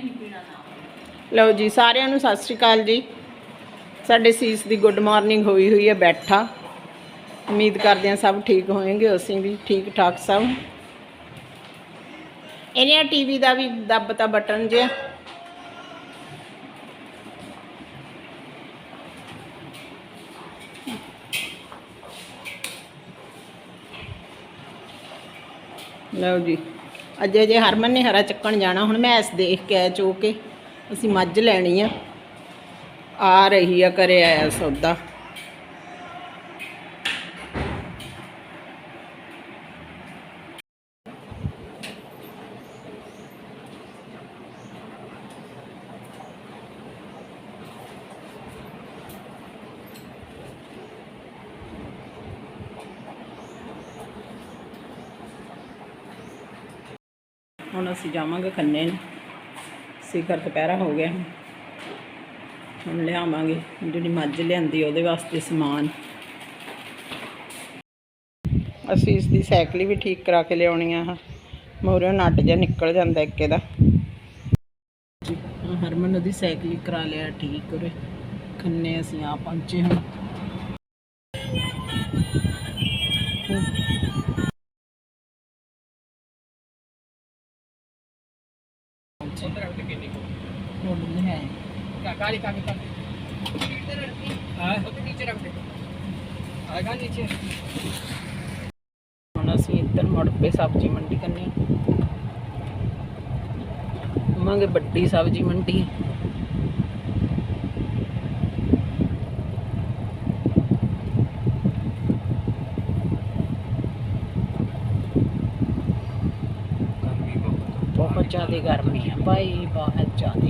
ਨਹੀਂ ਪੀਣਾ ਨਾ ਲਓ ਜੀ, ਸਾਰਿਆਂ ਨੂੰ ਸਤਿ ਸ਼੍ਰੀ ਅਕਾਲ ਜੀ। ਸਾਡੇ ਸੀਸ ਦੀ ਗੁੱਡ ਮਾਰਨਿੰਗ ਹੋਈ ਹੋਈ ਹੈ, ਬੈਠਾ। ਉਮੀਦ ਕਰਦੇ ਹਾਂ ਸਭ ਠੀਕ ਹੋਣਗੇ, ਅਸੀਂ ਵੀ ਠੀਕ ਠਾਕ ਸਭ। ਇਹਨੇ ਟੀਵੀ ਦਾ ਵੀ ਦੱਬਤਾ ਬਟਨ ਜਿਹਾ। ਲਓ ਜੀ। ਅੱਜ ਜੇ ਹਰਮਨ ਨੇ ਹਰਾ ਚੱਕਣ ਜਾਣਾ, ਹੁਣ ਮੈਂ ਇਸ ਦੇਖ ਕੇ ਚੋ ਕੇ, ਅਸੀਂ ਮੱਝ ਲੈਣੀ ਆ। ਆ ਰਹੀ ਆ ਕਰੇ ਆਇਆ ਸੌਦਾ। ਹੁਣ ਅਸੀਂ ਜਾਵਾਂਗੇ ਖੰਨੇ ਨੂੰ। ਸਿਖਰ ਦੁਪਹਿਰਾ ਹੋ ਗਿਆ। ਹੁਣ। ਹੁਣ ਲਿਆਵਾਂਗੇ। ਜਿਹੜੀ ਮੱਝ ਲਿਆਂਦੀ ਉਹਦੇ ਵਾਸਤੇ ਸਮਾਨ। ਅਸੀਂ ਇਸ ਦੀ ਸਾਈਕਲ ਵੀ ਠੀਕ ਕਰਾ ਕੇ ਲਿਆਉਣੀ ਆ। ਮੋਰੇ ਨੱਟ ਜਿਹਾ ਨਿਕਲ ਜਾਂਦਾ ਇੱਕ ਦਾ ਹਰਮਨ ਉਹਦੀ ਸਾਈਕਲ ਕਰਾ ਲਿਆ ਠੀਕ ਉਰੇ। ਖੰਨੇ ਅਸੀਂ ਆ ਪਹੁੰਚੇ ਹੁਣ। తిరగదు కిందికి రోడ్డు మీద కాలి కాకి కాకి ఒక టీచర్ ఒకటి అలాగా టీచర్ ਹੁਣ ਅਸੀਂ ਇੱਧਰ ਮੁੜ ਪਏ ਸਬਜ਼ੀ ਮੰਡੀ ਕੰਨੇ ਮੰਗੇ ਵੱਡੀ ਸਬਜ਼ੀ ਮੰਡੀ ਜ਼ਿਆਦਾ ਗਰਮੀ ਆ, ਭਾਈ ਬਹੁਤ ਜ਼ਿਆਦਾ।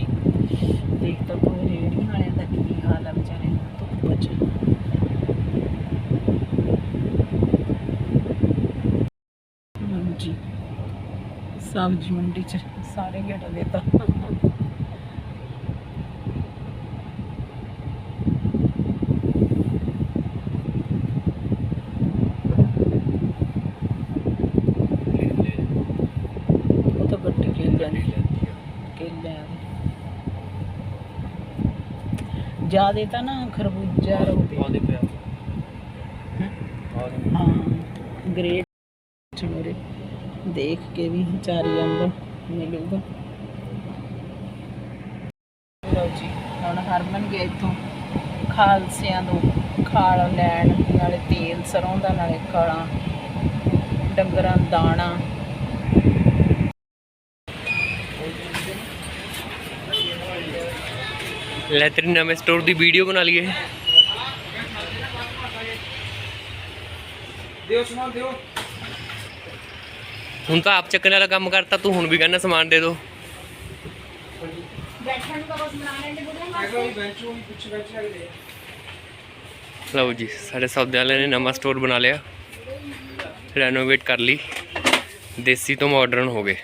ਦੇਖ ਤਾਂ ਕੋਈ ਰੇੜੀਆਂ ਵਾਲਿਆਂ ਦਾ ਕੀ ਹਾਲ ਆ ਵਿਚਾਰੇ ਧੁੱਪ ਚ। ਹਾਂਜੀ। ਸਬਜ਼ੀ ਮੰਡੀ ਚ ਸਾਰੇ ਗੇਟ ਦੇਤਾ ਉਹ ਤਾਂ ਗੱਡੀ ਖੇਲ ਜਾਂਦੀ ਲਿਆ ਜਿਆਦੇ ਤਾਂ ਨਾ ਖਰਬੂਜਾ ਰੋਟੀ। ਪਿਆ। ਹਾਂ? ਗ੍ਰੇਟ ਚੋਰੇ ਦੇਖ ਕੇ ਵੀ ਚਾਰੀ ਅੰਬ ਮਿਲੂਗਾ। ਹਰਮਨ ਗਿਆ ਇੱਥੋਂ ਖਾਲਸਿਆਂ ਤੋਂ ਖਾਲ ਲੈਣ। ਨਾਲੇ ਤੇਲ ਸਰੋਂ ਦਾ ਨਾਲੇ ਕਾਲਾ ਡੰਗਰਾਂ ਦਾਣਾ। ਲੈ ਤੇਰੀ ਨਵੇਂ ਸਟੋਰ ਦੀ ਵੀਡੀਓ ਬਣਾ ਲਈਏ। ਦਿਓ ਸਮਾਨ ਦਿਓ। ਹੁਣ ਤਾਂ ਆਪ ਚੱਕਣ ਵਾਲਾ ਕੰਮ ਕਰਤਾ ਤੂੰ ਹੁਣ ਵੀ ਕਹਿੰਦਾ ਸਮਾਨ ਦੇ ਦੋ। ਲਓ ਜੀ ਸਾਡੇ ਸੌਦੇ ਵਾਲੇ ਨੇ ਨਵਾਂ ਸਟੋਰ ਬਣਾ ਲਿਆ। ਰੈਨੋਵੇਟ ਕਰ ਲਈ। ਦੇਸੀ ਤੋਂ ਮਾਡਰਨ ਹੋ ਗਏ।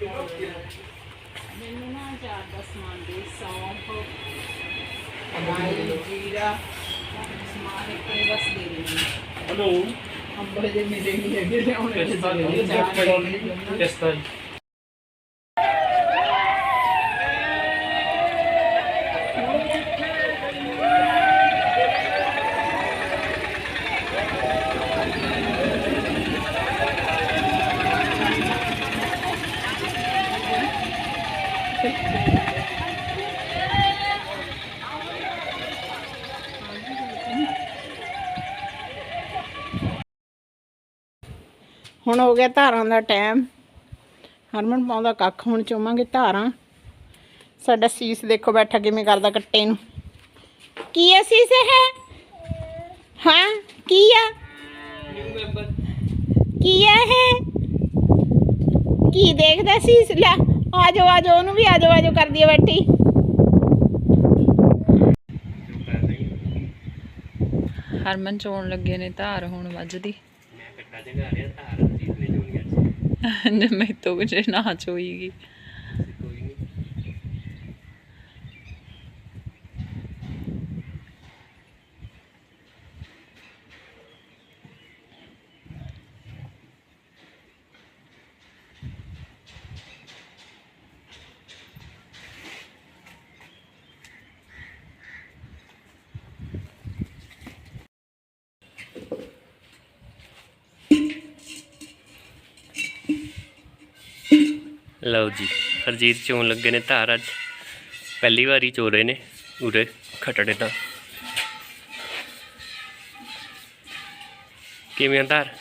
ਮੈਨੂੰ ਨਾ ਚਾਰ ਦਾ ਸਮਾਨ ਦੇ ਸੌਂਫ ਰਾਈ ਜੀਰਾ। ਸਮਾਨ ਇੱਕ ਨੇ ਬਸ ਦੇ ਦੇਣੀ ਹੈਲੋ। ਅੰਬ ਦੇ ਮੇਰੇ ਨਹੀਂ ਹੈਗੇ ਲਿਆਉਣੇ ਟੈਸਟਾ ਹੁਣ ਹੋ ਗਿਆ ਧਾਰਾਂ ਦਾ ਟਾਈਮ। ਹਰਮਨ ਪਾਉਂਦਾ ਕੱਖ ਹੁਣ ਚੋਵਾਂਗੇ ਧਾਰਾਂ। ਸਾਡਾ ਸੀਸ ਦੇਖੋ ਬੈਠਾ ਕਿਵੇਂ ਕਰਦਾ ਕੱਟੇ ਨੂੰ। ਕੀ ਹੈ ਸੀਸ ਹੈ ਹਾਂ ਕੀ ਆ? ਕੀ ਆ ਇਹ? ਕੀ ਦੇਖਦਾ ਸੀਸ? ਲੈ ਆ ਜਾਓ ਆ ਜਾਓ ਉਹਨੂੰ ਵੀ ਆ ਜਾਓ ਆ ਜਾਓ ਕਰਦੀ ਆ ਬੈਠੀ। ਹਰਮਨ ਚੋਣ ਲੱਗੇ ਨੇ ਧਾਰ ਹੁਣ ਵੱਜਦੀ। ਮੈਂ ਮੈਂ ਤੋਂ ਕੁਝ ਨਾ ਚੋਈਗੀ। ਲਓ ਜੀ, ਹਰਜੀਤ ਚੋਣ ਲੱਗੇ ਨੇ ਧਾਰ ਅੱਜ। ਪਹਿਲੀ ਵਾਰੀ ਚੋ ਰਹੇ ਨੇ ਉਰੇ ਖਟੜੇ ਤਾਂ। ਕਿਵੇਂ ਆ ਧਾਰ?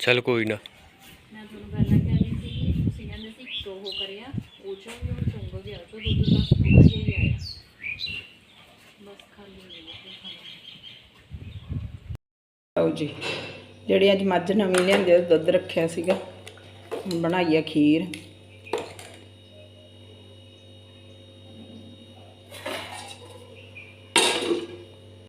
ਚਲ ਕੋਈ ਨਾ। ਮੈਂ ਤੁਹਾਨੂੰ ਪਹਿਲਾਂ ਕਹਿੰਦੀ ਸੀ ਕਿ ਤੁਸੀਂ ਕਹਿੰਦੇ ਸੀ ਇੱਕ ਉਹ ਕਰਿਆ ਉਹ ਚੋਂ ਵੀ ਉਹ ਚੁੰਗ ਗਿਆ ਤਾਂ ਦੁੱਧ ਦਾ ਥੋੜਾ ਜਿਹਾ ਹੀ ਆਇਆ। ਬਸ ਖਾਲੀ ਨਹੀਂ। ਲਓ ਜੀ ਜਿਹੜੀ ਅੱਜ ਮੱਝ ਨਵੀਂ ਲਿਆਂਦੀ ਦੁੱਧ ਰੱਖਿਆ ਸੀਗਾ। ਹੁਣ ਬਣਾਈ ਆ ਖੀਰ।